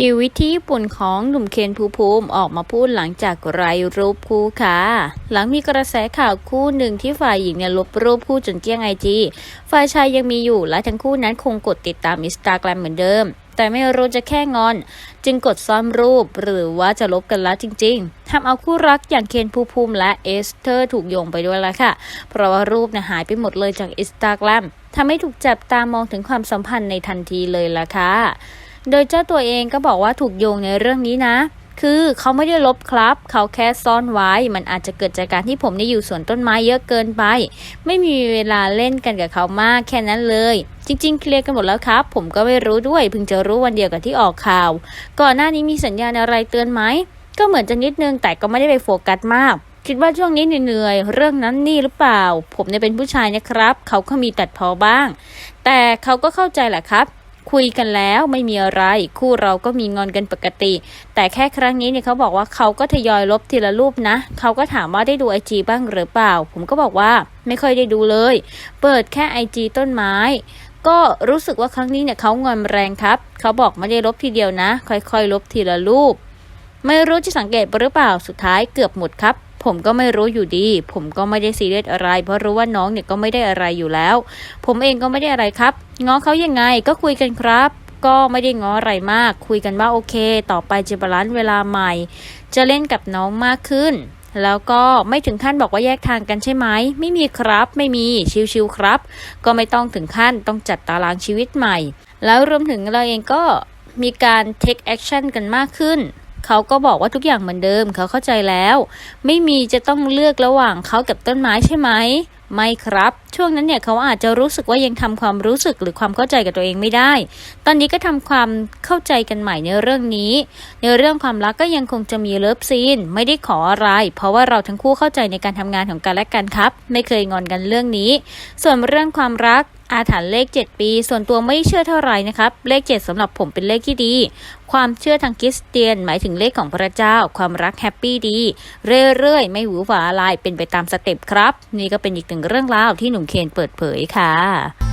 ชีวิตที่ญี่ปุ่นของหนุ่มเคนภูภูมิออกมาพูดหลังจากไร้รูปคู่ค่ะ หลังมีกระแสข่าวคู่หนึ่งที่ฝ่ายหญิงเนี่ยลบรูปคู่จนเกลี้ยงไอจีฝ่ายชายยังมีอยู่และทั้งคู่นั้นคงกดติดตามอินสตาแกรมเหมือนเดิม แต่ไม่รู้จะแค่งอน จึงกดซ่อมรูปหรือว่าจะลบกันแล้วจริง ๆทำเอาคู่รักอย่างเคนภูภูมิและเอสเธอร์ถูกโยงไปด้วยละค่ะ เพราะว่ารูปเนี่ยหายไปหมดเลยจากอินสตาแกรมทำให้ถูกจับตามองถึงความสัมพันธ์ในทันทีเลยละค่ะ โดยเจ้าตัวเองก็บอกว่าถูกโยงในเรื่องนี้นะ คือเขาไม่ได้ลบครับ เขาแค่ซ่อนไว้ มันอาจจะเกิดจากการที่ผมได้อยู่สวนต้นไม้เยอะเกินไป ไม่มีเวลาเล่นกันกับเขามากแค่นั้นเลย จริง ๆ เคลียร์กันหมดแล้วครับ ผมก็ไม่รู้ด้วยเพิ่งจะรู้วันเดียวกับที่ออกข่าว ก่อนหน้านี้มีสัญญาณอะไรเตือนไหมก็เหมือนจะนิดนึงแต่ก็ไม่ได้ไปโฟกัสมากคิดว่าช่วงนี้เหนื่อยเรื่องนั้นนี่หรือเปล่า ผมเนี่ยเป็นผู้ชายนะครับ เขาก็มีตัดพอบ้าง แต่เขาก็เข้าใจแหละครับ คุยกันแล้วไม่มีอะไร คู่เราก็มีงอนกันปกติ แต่แค่ครั้งนี้เนี่ยเขาบอกว่าเขาก็ทยอยลบทีละรูปนะ เขาก็ถามว่าได้ดูไอจีบ้างหรือเปล่า ผมก็บอกว่าไม่ค่อยได้ดูเลย เปิดแค่ไอจีต้นไม้ ก็รู้สึกว่าครั้งนี้เนี่ยเขางอนแรงครับ เขาบอกไม่ได้ลบทีเดียวนะ ค่อยๆ ลบทีละรูป ไม่รู้จะสังเกตหรือเปล่าสุดท้ายเกือบหมดครับ ผมก็ไม่รู้อยู่ดี ผมก็ไม่ได้ซีเรียสอะไร เพราะรู้ว่าน้องเนี่ยก็ไม่ได้อะไรอยู่แล้ว ผมเองก็ไม่ได้อะไรครับ ง้อเขายังไงก็คุยกันครับ ก็ไม่ได้ง้ออะไรมาก คุยกันว่าโอเค ต่อไปจะบาลานซ์เวลาใหม่ จะเล่นกับน้องมากขึ้น แล้วก็ไม่ถึงขั้นบอกว่าแยกทางกันใช่ไหม ไม่มีครับ ไม่มีชิวๆครับ ก็ไม่ต้องถึงขั้นต้องจัดตารางชีวิตใหม่ แล้วรวมถึงเราเองก็มีการ take action กันมากขึ้น เขาก็บอกว่าทุกอย่างเหมือนเดิมเขาเข้าใจแล้ว ไม่มีจะต้องเลือกระหว่างเขากับต้นไม้ใช่ไหมไม่ครับ ช่วงนั้นเนี่ยเขาอาจจะรู้สึกว่ายังทำความรู้สึกหรือความเข้าใจกับตัวเองไม่ได้ ตอนนี้ก็ทำความเข้าใจกันใหม่ในเรื่องนี้ ในเรื่องความรักก็ยังคงจะมีเลิฟซีน ไม่ได้ขออะไร เพราะว่าเราทั้งคู่เข้าใจในการทำงานของกันและกันครับ ไม่เคยงอนกันเรื่องนี้ ส่วนเรื่องความรักอาถรรพ์เลข 7 ปี ส่วนตัวไม่เชื่อเท่าไหร่นะครับ เลข 7สำหรับผมเป็นเลขที่ดี ความเชื่อทางคริสเตียน หมายถึงเลขของพระเจ้า ความรักแฮปปี้ดี เรื่อยๆ ไม่หวือหวาอะไรเป็นไปตามสเต็ปครับ นี่ก็เป็นอีกหนึ่งเรื่องราวที่หนุ่มเคนเปิดเผยค่ะ